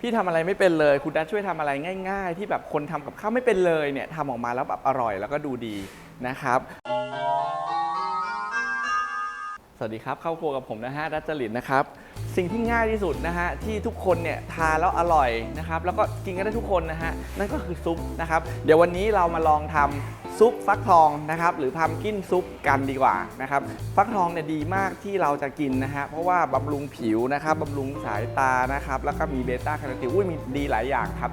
พี่ทำอะไรไม่เป็นเลย คุณดัชช่วยทำอะไรง่าย ๆ ที่แบบคนทำกับข้าวไม่เป็นเลยเนี่ยทำออกมาแล้วแบบอร่อยแล้วก็ดูดีนะครับ สวัสดีครับ เข้าครัวกับผมนะฮะดัชจริตนะครับ สิ่งที่ง่ายที่สุดนะฮะที่ทุกคนเนี่ยทานแล้วอร่อยนะครับ แล้วก็กินกันได้ทุกคนนะฮะนั่นก็คือซุปนะครับ เดี๋ยววันนี้เรามาลองทำ ซุปฟักทองนะครับหรือพัมกินซุปกันดีกว่านะครับฟักทองเนี่ยดีมากที่เราจะกินนะฮะเพราะว่าบำรุงผิวนะครับบำรุงสายตานะครับแล้วก็มีเบต้าแคโรทีนอุ้ยมีดีหลายอย่างครับ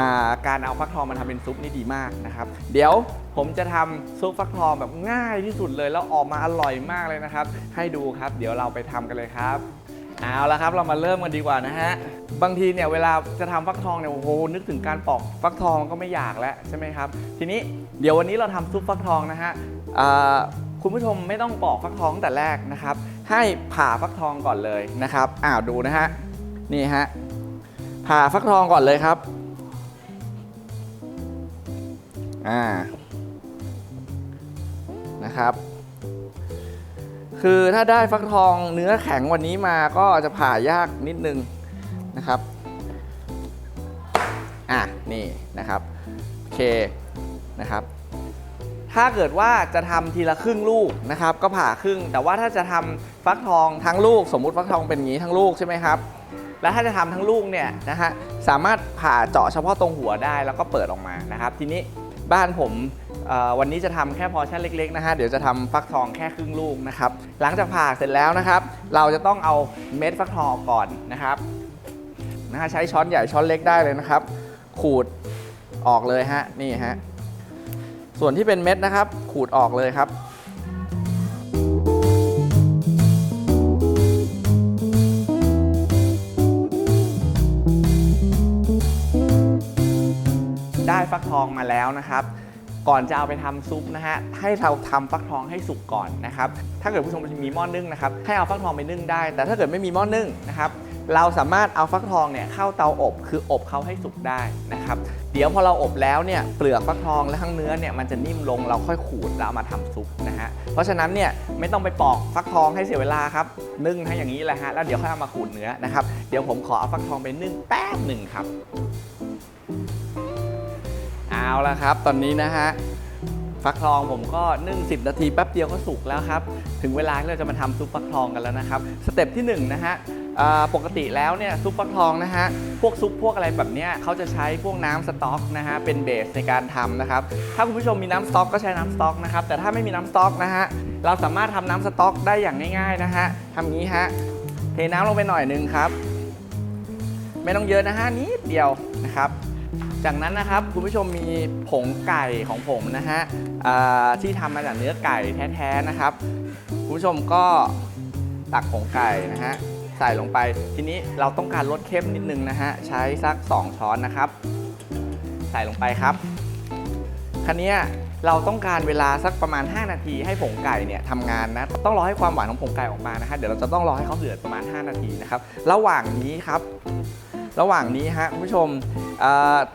าการเอาฟักทองมาทำเป็นซุปนี่ดีมากนะครับเดี๋ยวผมจะทำซุปฟักทองแบบง่ายที่สุดเลย แล้วออกมาอร่อยมากเลยนะครับ ให้ดูครับ เดี๋ยวเราไปทำกันเลยครับ เอาละครับเรามาเริ่มกันดีกว่านะฮะ บางทีเนี่ยเวลาจะทำฟักทองเนี่ยโอ้โหนึกถึงการปอกฟักทองก็ไม่อยากแล้วใช่ไหมครับ ทีนี้เดี๋ยววันนี้เราทำซุปฟักทองนะฮะคุณผู้ชมไม่ต้องปอกฟักทองแต่แรกนะครับ ให้ผ่าฟักทองก่อนเลยนะครับอ้าวดูนะฮะนี่ฮะผ่าฟักทองก่อนเลยครับอ่านะครับ คือถ้าได้ฟักทองเนื้อแข็งวันนี้มาก็จะผ่ายากนิดนึงนะครับ อะ นี่นะครับ โอเคนะครับ ถ้าเกิดว่าจะทำทีละครึ่งลูกนะครับ ก็ผ่าครึ่ง แต่ว่าถ้าจะทำฟักทองทั้งลูก สมมุติฟักทองเป็นอย่างนี้ทั้งลูกใช่ไหมครับ แล้วถ้าจะทำทั้งลูกเนี่ยนะฮะสามารถผ่าเจาะเฉพาะตรงหัวได้แล้วก็เปิดออกมานะครับ ทีนี้บ้านผม วันนี้จะทำแค่พอชั่นเล็กๆนะฮะเดี๋ยวจะทำฟักทองแค่ครึ่งลูกนะครับหลังจากผ่าเสร็จแล้วนะครับ เราจะต้องเอาเม็ดฟักทองกก่อนนะครับนะฮะใช้ช้อนใหญ่ช้อนเล็กได้เลยนะครับ ขูดออกเลยฮะนี่ฮะส่วนที่เป็นเม็ดนะครับ ขูดออกเลยครับได้ฟักทองมาแล้วนะครับ ก่อนจะเอาไปทำซุปนะฮะให้เราทำฟักทองให้สุกก่อนนะครับถ้าเกิดผู้ชมมีหม้อนึ่งนะครับให้เอาฟักทองไปนึ่งได้ แต่ถ้าเกิดไม่มีหม้อนึ่งนะครับเราสามารถเอาฟักทองเนี่ยเข้าเตาอบคืออบเขาให้สุกได้นะครับเดี๋ยวพอเราอบแล้วเนี่ยเปลือกฟักทองและทั้งเนื้อเนี่ยมันจะนิ่มลงเราค่อยขูดแล้วมาทำซุปนะฮะเพราะฉะนั้นเนี่ยไม่ต้องไปปอกฟักทองให้เสียเวลาครับนึ่งให้อย่างนี้แหละฮะแล้วเดี๋ยวค่อยเอามาขูดเนื้อนะครับเดี๋ยวผมขอเอาฟักทองไปนึ่งแป๊บหนึ่งครับ เอาละครับ ตอนนี้นะฮะฟักทองผมก็นึ่ง10 นาทีแป๊บเดียวก็สุกแล้วครับ ถึงเวลาที่เราจะมาทำซุปฟักทองกันแล้วนะครับ สเต็ปที่1นะฮะปกติแล้วเนี่ยซุปฟักทองนะฮะพวกซุปพวกอะไรแบบเนี้ยเขาจะใช้พวกน้ำสต๊อกนะฮะเป็นเบสในการทำนะครับ ถ้าคุณผู้ชมมีน้ำสต๊อกก็ใช้น้ำสต๊อกนะครับ แต่ถ้าไม่มีน้ำสต๊อกนะฮะเราสามารถทำน้ำสต๊อกได้อย่างง่ายๆนะฮะทำงนี้ฮะเทน้ำลงไปหน่อยนึงครับ ไม่ต้องเยอะนะฮะนิดเดียวนะครับ จากนั้นนะครับคุณผู้ชมมีผงไก่ของผมนะฮะที่ทำมาจากเนื้อไก่แท้ๆนะครับคุณผู้ชมก็ตักผงไก่นะฮะใส่ลงไป ทีนี้เราต้องการรสเข้มนิดนึงนะฮะใช้สัก 2 ช้อนนะครับ ใส่ลงไปครับคันนี้เราต้องการเวลาสักประมาณ 5 นาทีให้ผงไก่เนี่ยทำงานนะต้องรอให้ความหวานของผงไก่ออกมานะฮะเดี๋ยวเราจะต้องรอให้เขาเดือดประมาณ 5 นาทีนะครับระหว่างนี้ครับ ระหว่างนี้ฮะคุณผู้ชม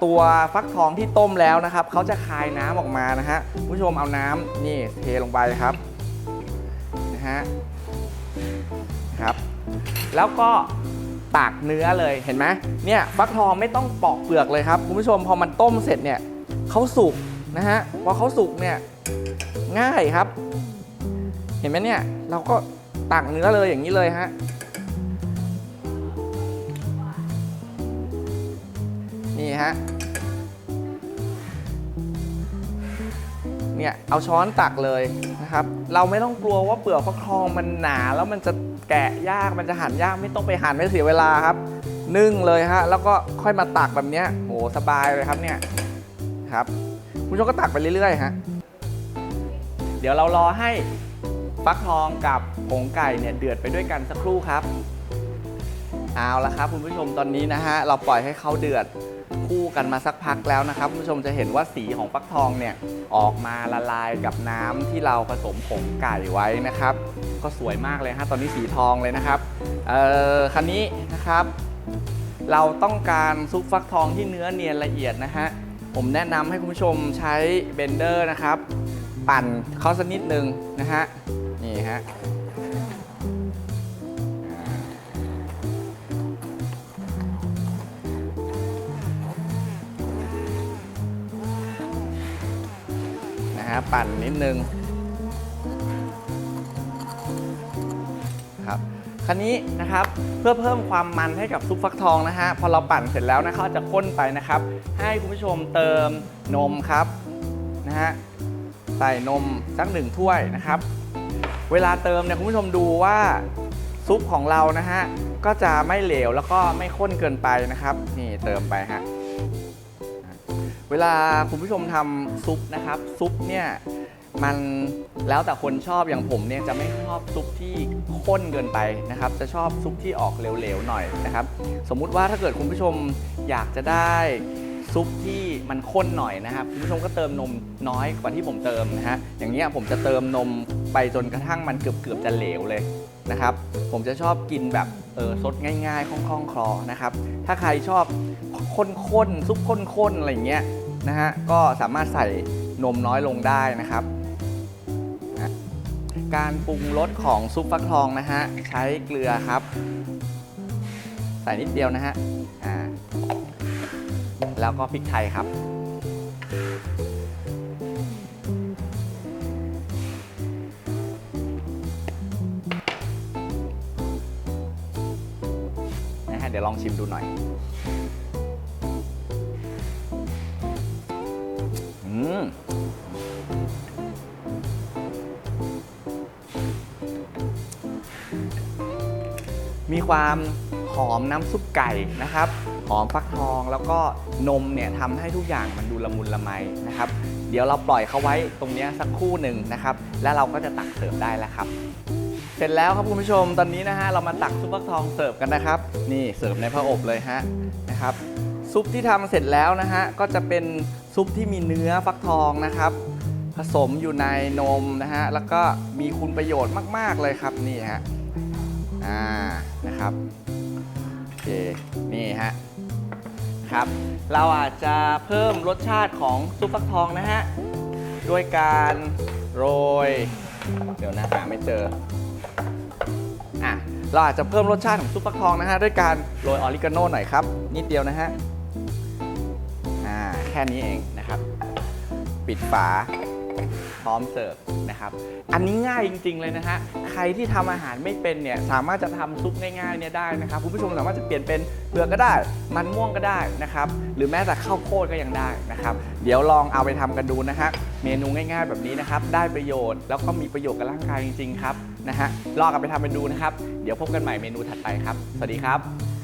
ตัวฟักทองที่ต้มแล้วนะครับเขาจะคายน้ำออกมานะฮะคุณผู้ชมเอาน้ำนี่เทลงไปครับนะฮะครับ แล้วก็ตากเนื้อเลยเห็นไหมเนี่ยฟักทองไม่ต้องปอกเปลือกเลยครับคุณผู้ชมพอมันต้มเสร็จเนี่ยเขาสุกนะฮะพอเขาสุกเนี่ยง่ายครับ เห็นไหมเนี่ยเราก็ตักเนื้อเลยอย่างนี้เลยฮะ นี่ฮะ เนี่ย เอาช้อนตักเลยนะครับ เราไม่ต้องกลัวว่าเปลือกฟักทองมันหนาแล้วมันจะแกะยาก มันจะหั่นยาก ไม่ต้องไปหั่นไม่เสียเวลาครับ นึ่งเลยฮะ แล้วก็ค่อยมาตักแบบเนี้ยโหสบายเลยครับเนี่ย ครับ คุณผู้ชมก็ตักไปเรื่อยๆฮะ เดี๋ยวเรารอให้ฟักทองกับผงไก่เนี่ยเดือดไปด้วยกันสักครู่ครับ เอาละครับคุณผู้ชมตอนนี้นะฮะ เราปล่อยให้เขาเดือด คู่กันมาสักพักแล้วนะครับคุณผู้ชมจะเห็นว่าสีของฟักทองเนี่ยออกมาละลายกับน้ำที่เราผสมผงไก่ไว้นะครับ ก็สวยมากเลยฮะตอนนี้สีทองเลยนะครับเอ่อคันนี้นะครับ เราต้องการซุปฟักทองที่เนื้อเนียนละเอียดนะฮะผมแนะนำให้คุณผู้ชมใช้เบนเดอร์นะครับ ปั่นเขาสักนิดนึงนะฮะนี่ฮะ ฮะปั่นนิดนึงครับคันนี้นะครับเพื่อเพิ่มความมันให้กับซุปฟักทองนะฮะพอเราปั่นเสร็จแล้วนะเขาจะข้นไปนะครับ ให้คุณผู้ชมเติมนมครับนะฮะใส่นมสักหนึ่งถ้วยนะครับ เวลาเติมเนี่ยคุณผู้ชมดูว่าซุปของเรานะฮะก็จะไม่เหลวแล้วก็ไม่ข้นเกินไปนะครับ นี่เติมไปฮะ เวลาคุณผู้ชมทำซุปนะครับ ซุปเนี่ยมันแล้วแต่คนชอบอย่างผมเนี่ยจะไม่ชอบซุปที่ข้นเกินไปนะครับ จะชอบซุปที่ออกเหลวๆหน่อยนะครับ สมมุติว่าถ้าเกิดคุณผู้ชมอยากจะได้ซุปที่มันข้นหน่อยนะครับคุณผู้ชมก็เติมนมน้อยกว่าที่ผมเติมนะฮะอย่างเงี้ยผมจะเติมนมไปจนกระทั่งมันเกือบๆจะเหลวเลยนะครับผมจะชอบกินแบบเออซดง่ายๆคล่องๆคลอนะครับถ้าใครชอบข้นๆซุปข้นๆอะไรเงี้ย นะฮะก็สามารถใส่นมน้อยลงได้นะครับนะการปรุงรสของซุปฟักทองนะฮะใช้เกลือครับ ใส่นิดเดียวนะฮะแล้วก็พริกไทยครับนะฮะเดี๋ยวลองชิมดูหน่อย มมีความหอมน้ำซุปไก่นะครับ หอมฟักทองแล้วก็นมเนี่ยทำให้ทุกอย่างมันดูละมุนละไมนะครับ เดี๋ยวเราปล่อยเขาไว้ตรงนี้สักครู่หนึ่งนะครับ แล้วเราก็จะตักเสิร์ฟได้แล้วครับ เสร็จแล้วครับคุณผู้ชมตอนนี้นะฮะเรามาตักซุปฟักทองเสิร์ฟกันนะครับ นี่เสิร์ฟในผ้าอบเลยฮะนะครับ ซุปที่ทำเสร็จแล้วนะฮะก็จะเป็น ซุปที่มีเนื้อฟักทองนะครับ ผสมอยู่ในนมนะฮะแล้วก็มีคุณประโยชน์มาก ๆ เลยครับนี่ฮะอ่านะครับโอเคนี่ฮะครับ เราอาจจะเพิ่มรสชาติของซุปฟักทองนะฮะด้วยการโรย เดี๋ยวนะหาไม่เจออะเราอาจจะเพิ่มรสชาติของซุปฟักทองนะฮะด้วยการโรยออริกาโน่หน่อยครับนิดเดียวนะฮะ ค่นี้เองนะครับ ปิดฝาพร้อมเสิร์ฟนะครับ อันนี้ง่ายจริง ๆ เลยนะฮะ ใครที่ทำอาหารไม่เป็นเนี่ยสามารถจะทำซุปง่ายๆเนี่ยได้นะครับคุณผู้ชมสามารถจะเปลี่ยนเป็นเปลือกก็ได้ มันม่วงก็ได้นะครับ หรือแม้แต่ข้าวโพดก็ยังได้นะครับ เดี๋ยวลองเอาไปทำกันดูนะฮะ เมนูง่ายๆ แบบนี้นะครับ ได้ประโยชน์แล้วก็มีประโยชน์กับร่างกายจริงๆครับนะฮะ ลองเอาไปทำกันดูนะครับ เดี๋ยวพบกันใหม่เมนูถัดไปครับ สวัสดีครับ